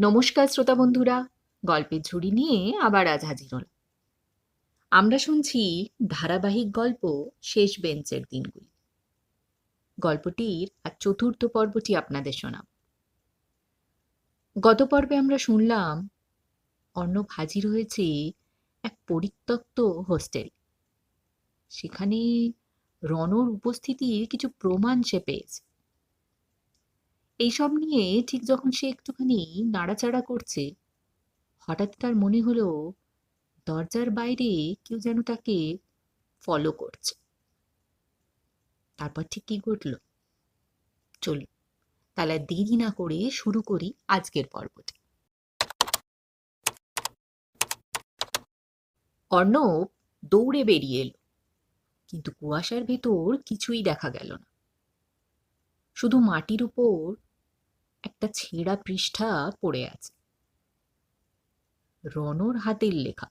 নমস্কার, শ্রোতা বন্ধুরা। গল্পের ঝুড়ি নিয়ে আবার আজ হাজির হলাম। আমরা শুনছি ধারাবাহিক গল্প শেষ বেঞ্চের দিনগুলি। গল্পটির আর চতুর্থ পর্বটি আপনাদের শোনাব। গত পর্বে আমরা শুনলাম, অর্ণব হাজির হয়েছে এক পরিত্যক্ত হোস্টেল। সেখানে রণর উপস্থিতির কিছু প্রমাণ সে পেয়েছে। এইসব নিয়ে ঠিক যখন সে একটুখানি নাড়াচাড়া করছে, হঠাৎ তার মনে হলো দরজার বাইরে কেউ যেন তাকে ফলো করছে। তারপর ঠিক কি ঘটল? চলুন, তাহলে দেরি না করে শুরু করি আজকের পর্বটি। অর্ণব দৌড়ে বেরিয়ে এলো, কিন্তু কুয়াশার ভেতর কিছুই দেখা গেল না। শুধু মাটির উপর একটা ছেঁড়া পৃষ্ঠা পড়ে আছে। রনর হাতের লেখা।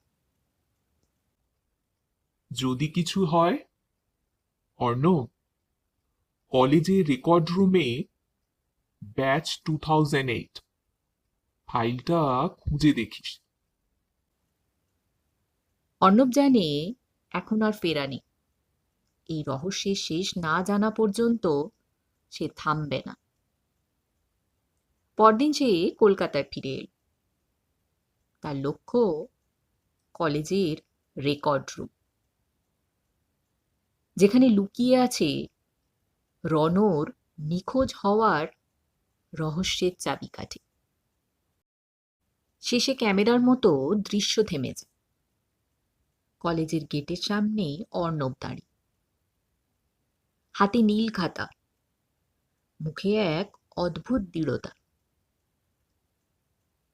যদি কিছু হয় অর্ণব কলেজের রেকর্ড রুমে ব্যাচ টু থাউজেন্ড এইট। ফাইলটা খুঁজে দেখিস। অর্ণব জানে এখন আর ফেরা নেই। এই রহস্যের শেষ না জানা পর্যন্ত সে থামবে না। পরদিন সে কলকাতায় ফিরে এল। তার লক্ষ্য কলেজের রেকর্ড রুম। যেখানে লুকিয়ে আছে রনর নিখোঁজ হওয়ার রহস্যের চাবিকাঠি। শেষে ক্যামেরার মতো দৃশ্য থেমে যায়। কলেজের গেটের সামনেই অর্ণব দাঁড়িয়ে। হাতে নীল খাতা। মুখে এক অদ্ভুত দৃঢ়তা।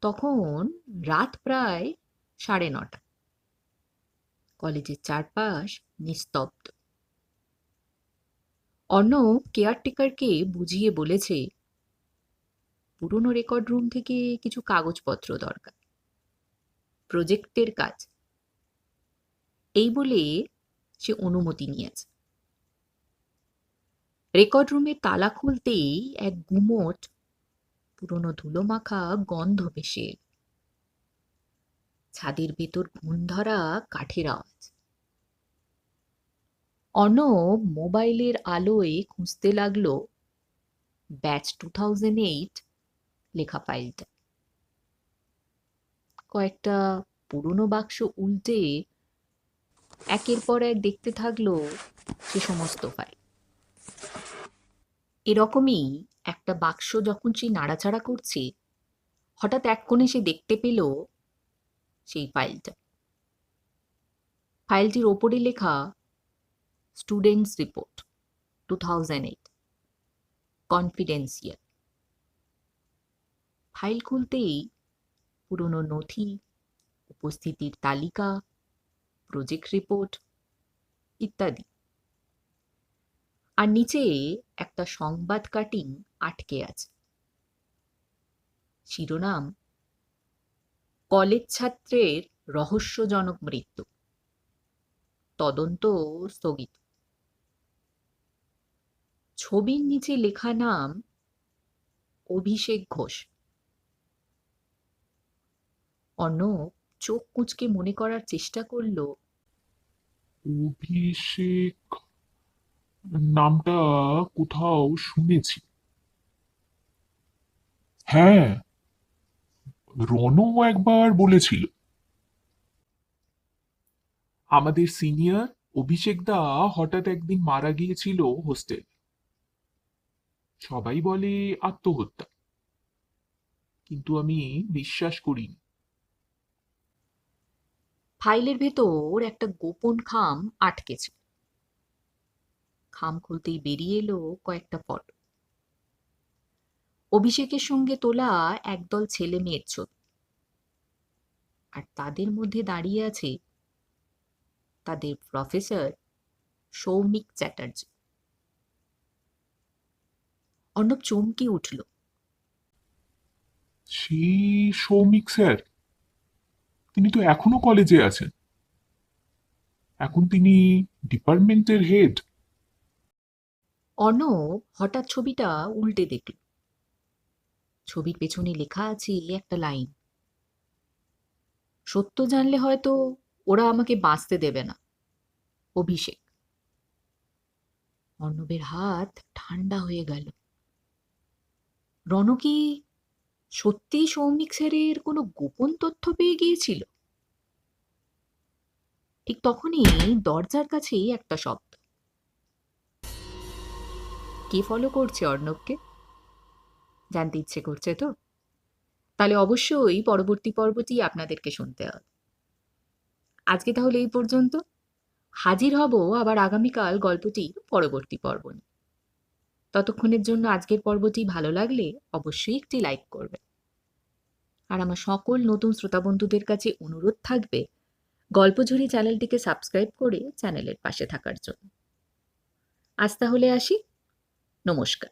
তখন রাত প্রায় সাড়ে নটা। কলেজের চারপাশ নিস্তব্ধ। অর্ণব কেয়ারটেকারকে বুঝিয়ে বলেছে, পুরনো রেকর্ড রুম থেকে কিছু কাগজপত্র দরকার। প্রজেক্টের কাজ। এই বলে সে অনুমতি নিয়েছে। রেকর্ড রুমের তালা খুলতেই এক গুমোট পুরনো ধুলোমাখা গন্ধ ভেসে ছাদের ভেতর ঘুণ ধরা কাঠের আওয়াজ। অর্ণব মোবাইলের আলোয় খুঁজতে লাগল, ব্যাচ টু এইট লেখা ফাইলটা। কয়েকটা পুরনো বাক্স উল্টে একের পর এক দেখতে থাকল সে সমস্ত ফাইল। এরকমই একটা বাক্স যখন সে নাড়াচাড়া করছে, হঠাৎ এক কোণে সে দেখতে পেল সেই ফাইলটা। ফাইলটির ওপরে লেখা students report two thousand eight confidential file খুলতেই পুরনো নথি, উপস্থিতির তালিকা প্রজেক্ট রিপোর্ট ইত্যাদি। আর নিচে একটা সংবাদ কাটিং আটকে আছে। শিরোনাম, কলেজ ছাত্রের রহস্যজনক মৃত্যু। তদন্ত স্থগিত। ছবির নিচে লেখা নাম, অভিষেক ঘোষ। অর্ণব চোখ কুঁচকে মনে করার চেষ্টা করল, অভিষেক, নামটা কোথাও শুনেছি। হ্যাঁ রনও একবার বলেছিল। আমাদের সিনিয়র অভিষেক দা হঠাৎ একদিন মারা গিয়েছিল হোস্টেল। সবাই বলে আত্মহত্যা। কিন্তু আমি বিশ্বাস করিনি। ফাইলের ভেতর একটা গোপন খাম আটকেছে। খাম খুলতেই বেরিয়ে এলো কয়েকটা ফটো অভিষেকের সঙ্গে তোলা একদল ছেলে মেয়ের ছবি। আর তাদের মধ্যে দাঁড়িয়ে আছে তাদের প্রফেসর সৌমিক চ্যাটার্জি। অর্ণব চমকে উঠল। সেই সৌমিক স্যার তিনি তো এখনও কলেজে আছেন। এখন তিনি ডিপার্টমেন্টের হেড। অর্ণব হঠাৎ ছবিটা উল্টে দেখল। ছবির পেছনে লেখা আছে এই একটা লাইন। সত্য জানলে হয়তো ওরা আমাকে বাঁচতে দেবে না। অভিষেক। অর্ণবের হাত ঠান্ডা হয়ে গেল। রণ কি সত্যি সৌমিক স্যারের কোনো গোপন তথ্য পেয়ে গিয়েছিল? ঠিক তখনই দরজার কাছেই একটা শব্দ। কে ফলো করছে অর্ণবকে? জানতে ইচ্ছে করছে তো? তাহলে অবশ্যই পরবর্তী পর্বটি আপনাদেরকে শুনতে হবে। আজকে তাহলে এই পর্যন্ত। হাজির হব আবার আগামীকাল গল্পটির পরবর্তী পর্ব নিয়ে। ততক্ষণের জন্য আজকের পর্বটি ভালো লাগলে অবশ্যই একটি লাইক করবে আর আমার সকল নতুন শ্রোতা বন্ধুদের কাছে অনুরোধ থাকবে গল্পঝুরি চ্যানেলটিকে সাবস্ক্রাইব করে চ্যানেলের পাশে থাকার জন্য। আজ তাহলে আসি। নমস্কার।